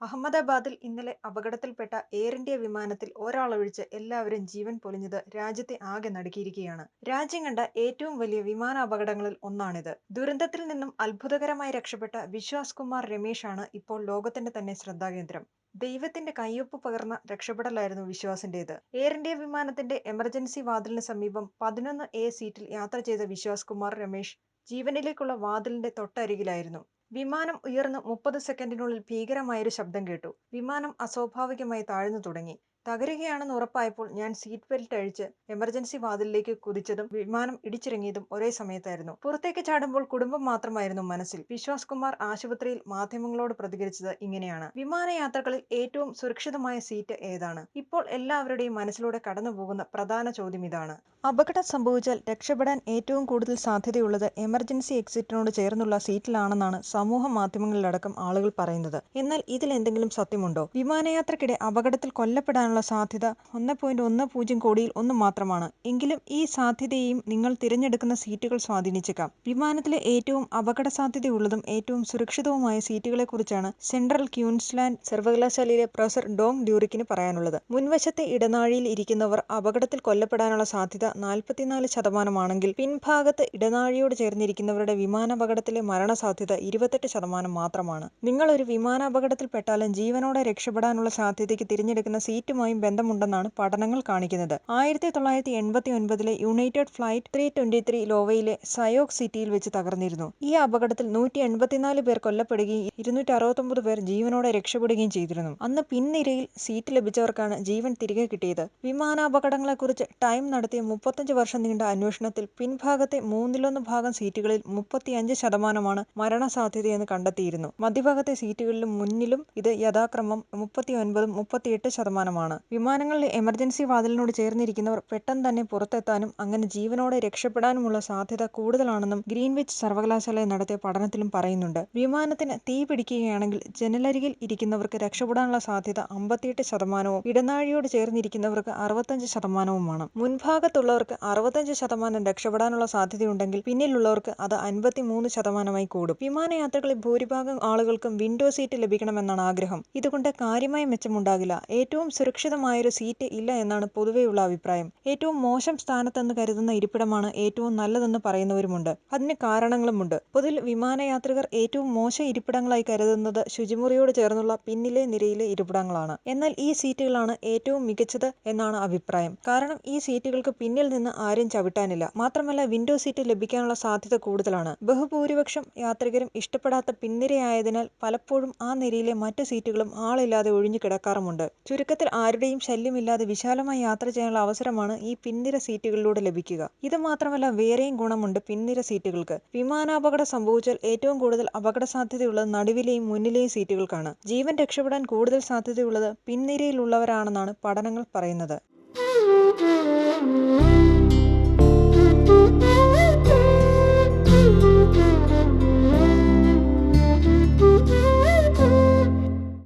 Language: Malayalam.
അഹമ്മദാബാദിൽ ഇന്നലെ അപകടത്തിൽപ്പെട്ട എയർ ഇന്ത്യ വിമാനത്തിൽ ഒരാളൊഴിച്ച് എല്ലാവരും ജീവൻ പൊലിഞ്ഞത് രാജ്യത്തെ ആകെ നടുക്കിയിരിക്കുകയാണ്. രാജ്യം കണ്ട ഏറ്റവും വലിയ വിമാനാപകടങ്ങളിൽ ഒന്നാണിത്. ദുരന്തത്തിൽ നിന്നും അത്ഭുതകരമായി രക്ഷപ്പെട്ട വിശ്വാസ് കുമാർ രമേശാണ് ഇപ്പോൾ ലോകത്തിന്റെ തന്നെ ശ്രദ്ധാകേന്ദ്രം. ദൈവത്തിന്റെ കയ്യൊപ്പ് പകർന്ന രക്ഷപ്പെടലായിരുന്നു വിശ്വാസിന്റേത്. എയർ ഇന്ത്യ വിമാനത്തിന്റെ എമർജൻസി വാതിലിന് സമീപം പതിനൊന്ന് എ സീറ്റിൽ യാത്ര ചെയ്ത വിശ്വാസ് കുമാർ രമേശ് ജീവനിലേക്കുള്ള വാതിലിന്റെ തൊട്ടരികിലായിരുന്നു. വിമാനം ഉയർന്ന് മുപ്പത് സെക്കൻഡിനുള്ളിൽ ഭീകരമായൊരു ശബ്ദം കേട്ടു. വിമാനം അസ്വാഭാവികമായി താഴ്ന്നു തുടങ്ങി. തകരുകയാണെന്ന് ഉറപ്പായപ്പോൾ ഞാൻ സീറ്റ് ബെൽറ്റ് അഴിച്ച് എമർജൻസി വാതിലിലേക്ക് കുതിച്ചതും വിമാനം ഇടിച്ചിറങ്ങിയതും ഒരേ സമയത്തായിരുന്നു. പുറത്തേക്ക് ചാടുമ്പോൾ കുടുംബം മാത്രമായിരുന്നു മനസ്സിൽ. വിശ്വാസ് കുമാർ ആശുപത്രിയിൽ മാധ്യമങ്ങളോട് പ്രതികരിച്ചത് ഇങ്ങനെയാണ്. വിമാനയാത്രകളിൽ ഏറ്റവും സുരക്ഷിതമായ സീറ്റ് ഏതാണ്? ഇപ്പോൾ എല്ലാവരുടെയും മനസ്സിലൂടെ കടന്നുപോകുന്ന പ്രധാന ചോദ്യം ഇതാണ് അപകടം സംഭവിച്ചാൽ രക്ഷപ്പെടാൻ ഏറ്റവും കൂടുതൽ സാധ്യതയുള്ളത് എമർജൻസി എക്സിറ്റിനോട് ചേർന്നുള്ള സീറ്റിലാണെന്നാണ് സമൂഹ മാധ്യമങ്ങളിലടക്കം ആളുകൾ പറയുന്നത്. എന്നാൽ ഇതിൽ എന്തെങ്കിലും സത്യമുണ്ടോ? വിമാനയാത്രക്കിടെ അപകടത്തിൽ കൊല്ലപ്പെടാനുള്ള സാധ്യത ഒന്ന് പോയിന്റ് ഒന്ന് പൂജ്യം കോടിയിൽ ഒന്ന് മാത്രമാണ്. എങ്കിലും ഈ സാധ്യതയെയും നിങ്ങൾ തിരഞ്ഞെടുക്കുന്ന സീറ്റുകൾ സ്വാധീനിച്ചേക്കാം. വിമാനത്തിലെ ഏറ്റവും അപകട സാധ്യതയുള്ളതും ഏറ്റവും സുരക്ഷിതവുമായ സീറ്റുകളെക്കുറിച്ചാണ് സെൻട്രൽ ക്യൂൻസ്ലാൻഡ് സർവകലാശാലയിലെ പ്രൊഫസർ ഡോങ് ഡ്യൂറിക്കിന് പറയാനുള്ളത്. മുൻവശത്തെ ഇടനാഴിയിൽ ഇരിക്കുന്നവർ അപകടത്തിൽ കൊല്ലപ്പെടാനുള്ള സാധ്യത നാൽപ്പത്തിനാല് ശതമാനമാണെങ്കിൽ പിൻഭാഗത്ത് ഇടനാഴിയോട് ചേർന്നിരിക്കുന്നവരുടെ വിമാനാപകടത്തിലെ മരണസാധ്യത ഇരുപത്തെട്ട് ശതമാനം മാത്രമാണ്. നിങ്ങൾ ഒരു വിമാനാപകടത്തിൽപ്പെട്ടാലും ജീവനോടെ രക്ഷപ്പെടാനുള്ള സാധ്യതയ്ക്ക് തിരഞ്ഞെടുക്കുന്ന സീറ്റുമായും ബന്ധമുണ്ടെന്നാണ് പഠനങ്ങൾ കാണിക്കുന്നത്. ആയിരത്തി തൊള്ളായിരത്തി എൺപത്തി ഒൻപതിലെ United flight three twenty three ലോവയിലെ സയോക് സിറ്റിയിൽ വെച്ച് തകർന്നിരുന്നു. ഈ അപകടത്തിൽ നൂറ്റി എൺപത്തിനാല് പേർ കൊല്ലപ്പെടുകയും ഇരുന്നൂറ്റി അറുപത്തൊമ്പത് പേർ ജീവനോടെ രക്ഷപ്പെടുകയും ചെയ്തിരുന്നു. അന്ന് പിൻനിരയിൽ സീറ്റ് ലഭിച്ചവർക്കാണ് ജീവൻ തിരികെ കിട്ടിയത്. വിമാനാപകടങ്ങളെക്കുറിച്ച് ടൈം നടത്തിയ മുപ്പത്തഞ്ച് വർഷം നീണ്ട അന്വേഷണത്തിൽ പിൻഭാഗത്തെ മൂന്നിലൊന്ന് ഭാഗം സീറ്റുകളിൽ മുപ്പത്തിയഞ്ച് ശതമാനമാണ് മരണസാധ്യതയെന്ന് കണ്ടെത്തിയിരുന്നു. മധ്യഭാഗത്തെ സീറ്റുകളിലും മുന്നിലും ഇത് യഥാക്രമം മുപ്പത്തിയൊൻപതും മുപ്പത്തിയെട്ട് ശതമാനമാണ്. വിമാനങ്ങളിലെ എമർജൻസി വാതിലിനോട് ചേർന്നിരിക്കുന്നവർ പെട്ടെന്ന് തന്നെ പുറത്തെത്താനും അങ്ങനെ ജീവനോടെ രക്ഷപ്പെടാനുമുള്ള സാധ്യത കൂടുതലാണെന്നും ഗ്രീൻവിച്ച് സർവകലാശാല നടത്തിയ പഠനത്തിലും പറയുന്നുണ്ട്. വിമാനത്തിന് തീ പിടിക്കുകയാണെങ്കിൽ ജനലരികിൽ ഇരിക്കുന്നവർക്ക് രക്ഷപ്പെടാനുള്ള സാധ്യത അമ്പത്തിയെട്ട് ശതമാനവും ഇടനാഴിയോട് ചേർന്നിരിക്കുന്നവർക്ക് അറുപത്തഞ്ച് ശതമാനവുമാണ്. മുൻഭാഗത്തുള്ളവർക്ക് അറുപത്തഞ്ച് ശതമാനം രക്ഷപ്പെടാനുള്ള സാധ്യതയുണ്ടെങ്കിൽ പിന്നിലുള്ളവർക്ക് അത് അൻപത്തിമൂന്ന് ശതമാനമായി കൂടും. വിമാനയാത്രകളിൽ ഭൂരിഭാഗം ആളുകൾക്കും വിൻഡോ സീറ്റ് ലഭിക്കണമെന്നാണ് ആഗ്രഹം. ഇതുകൊണ്ട് കാര്യമായ മെച്ചമുണ്ടാകില്ല. ഏറ്റവും സുരക്ഷിതമായൊരു സീറ്റ് ഇല്ല എന്നാണ് പൊതുവെയുള്ള അഭിപ്രായം. ഏറ്റവും മോശം സ്ഥാനത്തെന്ന് കരുതുന്ന ഇരിപ്പിടമാണ് ഏറ്റവും നല്ലതെന്ന് പറയുന്നവരുമുണ്ട്. അതിന് കാരണങ്ങളുമുണ്ട്. പൊതുവിൽ വിമാനയാത്രികർ ഏറ്റവും മോശം ഇരിപ്പിടങ്ങളായി കരുതുന്നത് ശുചിമുറിയോട് ചേർന്നുള്ള പിന്നിലെ നിരയിലെ ഇരിപ്പിടങ്ങളാണ്. എന്നാൽ ഈ സീറ്റുകളാണ് ഏറ്റവും മികച്ചത് എന്നാണ് അഭിപ്രായം. കാരണം ഈ സീറ്റുകൾക്ക് പിന്നിൽ നിന്ന് ആരും ചവിട്ടാനില്ല. മാത്രമല്ല വിൻഡോ സീറ്റ് ലഭിക്കാനുള്ള സാധ്യത കൂടുതലാണ്. ബഹുഭൂരിപക്ഷം യാത്രികരും ഇഷ്ടപ്പെടാത്ത പിൻനിരയായതിനാൽ പലപ്പോഴും ആ നിരയിലെ മറ്റു സീറ്റുകളും ആളില്ലാതെ ഒഴിഞ്ഞു കിടക്കാറുമുണ്ട്. ചുരുക്കത്തിൽ ആരുടെയും ശല്യമില്ലാതെ വിശാലമായി യാത്ര ചെയ്യാനുള്ള അവസരമാണ് ഈ പിൻനിര സീറ്റുകളിലൂടെ ലഭിക്കുക. ഇത് മാത്രമല്ല വേറെയും ഗുണമുണ്ട് പിൻനിര സീറ്റുകൾക്ക്. വിമാനാപകടം സംഭവിച്ചാൽ ഏറ്റവും കൂടുതൽ അപകട സാധ്യതയുള്ളത് നടുവിലെയും മുന്നിലെയും സീറ്റുകൾക്കാണ്. ജീവൻ രക്ഷപ്പെടാൻ കൂടുതൽ സാധ്യതയുള്ളത് പിൻനിരയിലുള്ളവരാണെന്നാണ് പഠനങ്ങൾ പറയുന്നത്.